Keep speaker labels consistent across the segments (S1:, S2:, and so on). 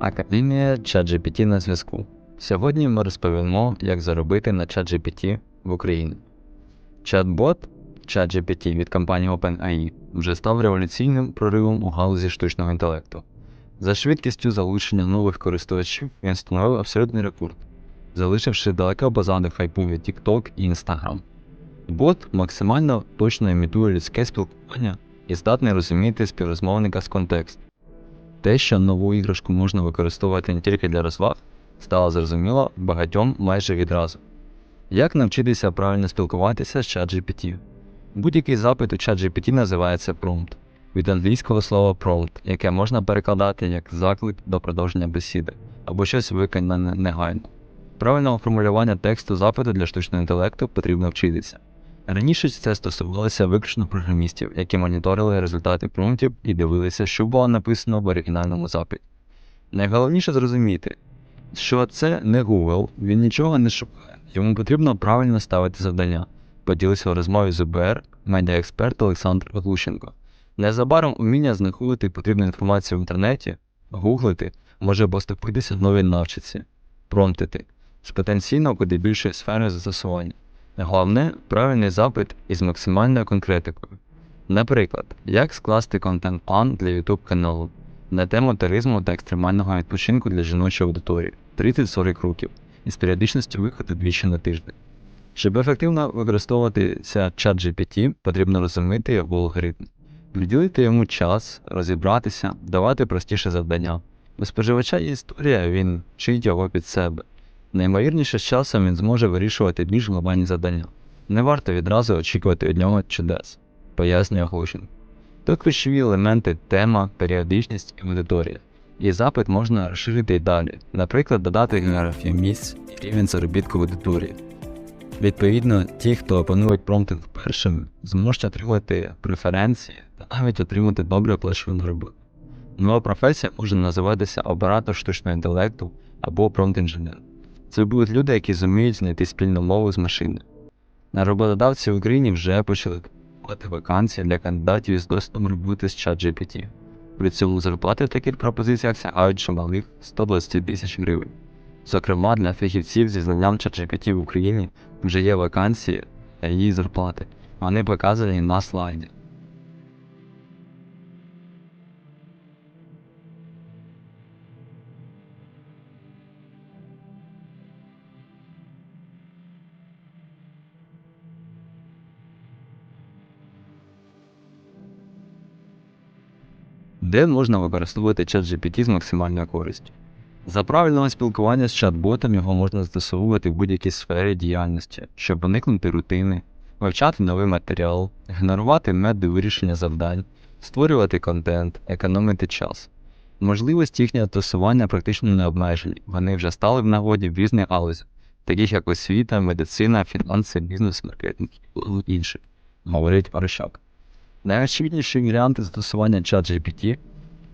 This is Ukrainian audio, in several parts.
S1: Академія ChatGPT на зв'язку. Сьогодні ми розповімо, як заробити на ChatGPT в Україні. Чат-бот ChatGPT від компанії OpenAI вже став революційним проривом у галузі штучного інтелекту. За швидкістю залучення нових користувачів він встановив абсолютний рекорд, залишивши далеко позаду хайпові TikTok і Instagram. Бот максимально точно імітує людське спілкування і здатний розуміти співрозмовника з контексту. Те, що нову іграшку можна використовувати не тільки для розваг, стало зрозуміло багатьом майже відразу. Як навчитися правильно спілкуватися з ChatGPT? Будь-який запит у ChatGPT називається prompt, від англійського слова prompt, яке можна перекладати як заклик до продовження бесіди або щось виконане негайно. Правильного формулювання тексту запиту для штучного інтелекту потрібно вчитися. Раніше це стосувалося виключно програмістів, які моніторили результати промптів і дивилися, що було написано в оригінальному запиті. Найголовніше зрозуміти, що це не Google, він нічого не шукає, йому потрібно правильно ставити завдання, поділився у розмові з УБР медіаексперт Олександр Глущенко. Незабаром уміння знаходити потрібну інформацію в інтернеті, гуглити, може поступитися в новій навчиці, промптити з потенційно куди більшої сфери застосування. Головне правильний запит із максимальною конкретикою. Наприклад, як скласти контент-план для YouTube каналу на тему туризму та екстремального відпочинку для жіночої аудиторії 30-40 років із періодичністю виходу двічі на тиждень. Щоб ефективно використовуватися чат GPT, потрібно розуміти його алгоритм, приділити йому час, розібратися, давати простіше завдання. У споживача є історія, він вчить його під себе. Наймовірніше з часом він зможе вирішувати більш глобальні завдання. Не варто відразу очікувати від нього чудес, пояснює Глушин. Тут ключові елементи тема, періодичність і аудиторія. І запит можна розширити й далі, наприклад, додати географію місць і рівень заробітку в аудиторії. Відповідно, ті, хто опанують промптинг першим, зможуть отримати преференції та навіть отримати добре оплачувану роботу. Нова професія може називатися оператор штучного інтелекту або промпт-інженер. Це будуть люди, які зуміють знайти спільну мову з машиною. На роботодавці в Україні вже почали купувати вакансії для кандидатів із досвідом роботи з ChatGPT. При цьому зарплати в таких пропозиціях сягають чималих 120 тисяч гривень. Зокрема, для фахівців зі знанням ChatGPT в Україні вже є вакансії та її зарплати. Вони показані на слайді. Де можна використовувати ChatGPT з максимальною користю? За правильного спілкування з чат-ботом його можна застосовувати в будь-якій сфері діяльності, щоб уникнути рутини, вивчати новий матеріал, генерувати методи вирішення завдань, створювати контент, економити час. Можливості їхнього застосування практично не обмежені, вони вже стали в нагоді в різних галузях, таких як освіта, медицина, фінанси, бізнес, маркетинг і інших, говорить Орощак. Найочевидніші варіанти застосування ChatGPT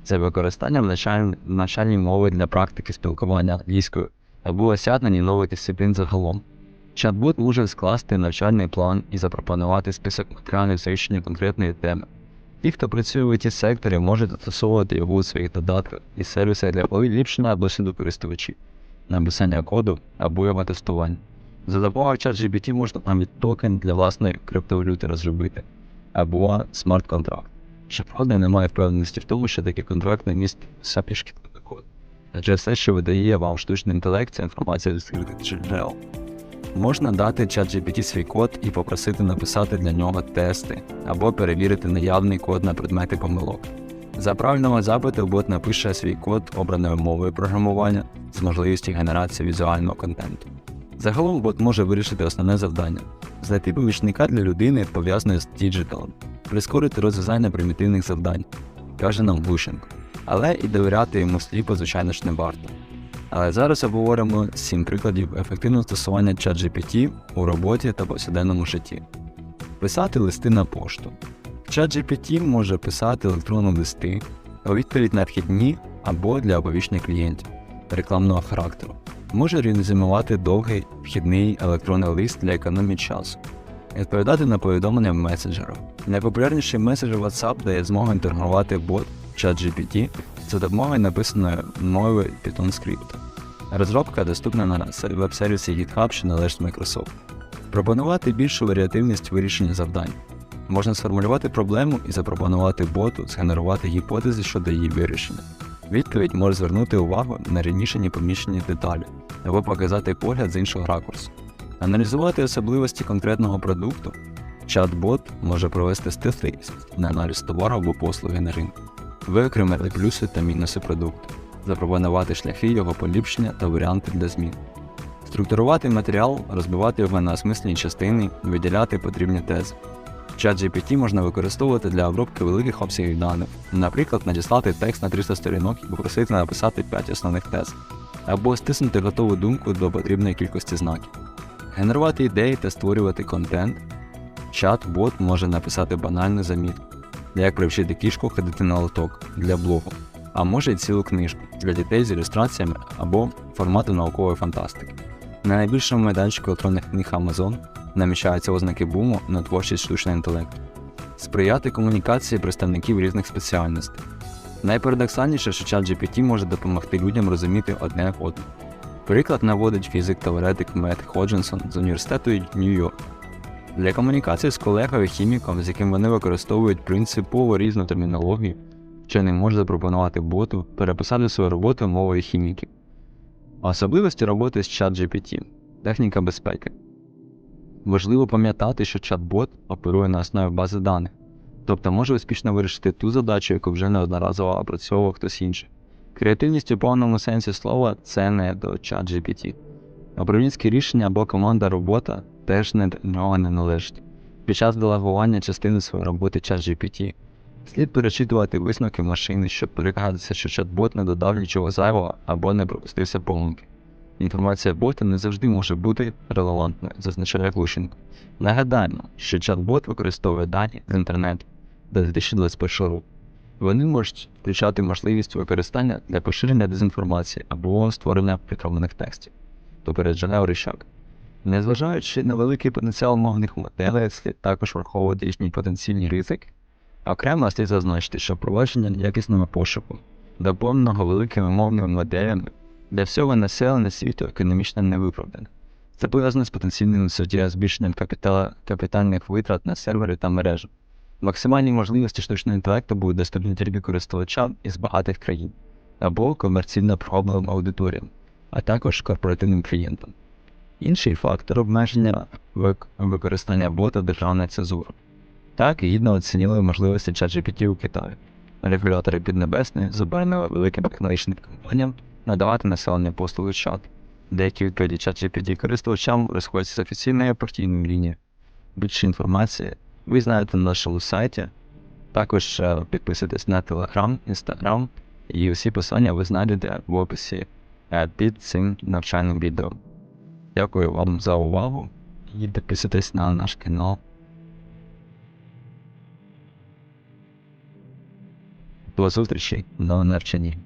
S1: це використання в навчаль- навчальній мови для практики спілкування англійською або осягнення нових дисциплін загалом. Чат-бот може скласти навчальний план і запропонувати список матеріалів з вивчення конкретної теми. Ті, хто працює в it секторі, можуть застосовувати його у своїх додатках і сервісах для поліпшення досвіду користувачів, написання коду або його тестування. За допомогою ChatGPT можна навіть токен для власної криптовалюти розробити або смарт-контракт. Щоправда, немає впевненості в тому, що такий контракт не сапі шкідливий код. Адже все, що видає вам штучний інтелект, це інформація з відкритих джерел. Можна дати ChatGPT свій код і попросити написати для нього тести або перевірити наявний код на предмети помилок. За правильного запиту бот напише свій код обраною мовою програмування з можливістю генерації візуального контенту. Загалом бот може вирішити основне завдання знайти помічника для людини, пов'язаної з діджиталом, прискорити розв'язання примітивних завдань, каже нам Глущенко. Але і довіряти йому сліпо, звичайно ж, не варто. Але зараз обговоримо 7 прикладів ефективного застосування ChatGPT у роботі та повсякденному житті. Писати листи на пошту. ChatGPT може писати електронні листи у відповідь на вхідні або для оповіщення клієнтів рекламного характеру. Може резюмувати довгий вхідний електронний лист для економії часу, відповідати на повідомлення в меседжерах. Найпопулярніший меседжер WhatsApp дає змогу інтегрувати бот ChatGPT за допомогою написаної мовою Python Script. Розробка доступна на веб-сервісі GitHub, що належить Microsoft. Пропонувати більшу варіативність вирішення завдань. Можна сформулювати проблему і запропонувати боту згенерувати гіпотези щодо її вирішення. Відповідь може звернути увагу на раніше не поміщені деталі або показати погляд з іншого ракурсу. Аналізувати особливості конкретного продукту. Чат-бот може провести статистичний аналіз товару або послуги на ринку, виокремити плюси та мінуси продукту, запропонувати шляхи його поліпшення та варіанти для змін. Структурувати матеріал, розбивати його на осмислені частини, виділяти потрібні тези. Чат GPT можна використовувати для обробки великих обсягів даних, наприклад, надіслати текст на 300 сторінок і попросити написати 5 основних тез, або стиснути готову думку до потрібної кількості знаків. Генерувати ідеї та створювати контент. Чат-бот може написати банальну замітку, як привчити кішку ходити на лоток для блогу, а може й цілу книжку для дітей з ілюстраціями або формату наукової фантастики. На найбільшому майданчику електронних книг Amazon намічаються ознаки буму на творчість штучного інтелекту, сприяти комунікації представників різних спеціальностей. Найпарадоксальніше, що чат GPT може допомогти людям розуміти одне одне. Приклад наводить фізик-теоретик Мет Ходжинсон з університету Нью-Йорк. Для комунікації з колегою хіміком, з яким вони використовують принципово різну термінологію, вчений може запропонувати боту переписати свою роботу мовою хіміків. Особливості роботи з ChatGPT – техніка безпеки. Важливо пам'ятати, що чат-бот оперує на основі бази даних, тобто може успішно вирішити ту задачу, яку вже неодноразово опрацьовував хтось інший. Креативність у повному сенсі слова це не до ChatGPT. Управлінські рішення або команда робота теж не до нього не належить. Під час делегування частини своєї роботи ChatGPT слід перечитувати висновки машини, щоб переконатися, що чат-бот не додав нічого зайвого або не пропустився помилки. Інформація бота не завжди може бути релевантною, зазначає Глущенко. Нагадаємо, що чат-бот використовує дані з інтернету до 2021 року. Вони можуть включати можливість використання для поширення дезінформації або створення прикровлених текстів, попереджене Орищак. Незважаючи на великий потенціал мовних моделей, слід також враховувати їхній потенційні ризики. Окремо слід зазначити, що впровадження якісного пошуку, доповненого великими мовними моделями, для всього населення світу економічно не виправдане. Це пов'язано з потенційним суттєвим збільшенням капітала, капітальних витрат на сервери та мережу. Максимальні можливості штучного інтелекту будуть доступні тільки користувачам із багатих країн або комерційно пробним аудиторіям, а також корпоративним клієнтам. Інший фактор обмеження вик- використання бота державної цензури. Так, гідно оцінили можливості ChatGPT у Китаї. Регулятори Піднебесної заборонили великим технологічним компаніям надавати населення послуги чат. Деякі відповіді ChatGPT користувачам розходяться з офіційної партійної лінії. Більше інформації ви знаєте на нашому сайті. Також е, підписуйтесь на Telegram, Instagram і усі посилання ви знайдете в описі е, під цим навчальним відео. Дякую вам за увагу і підписуйтесь на наш канал. До зустрічі на навчанні.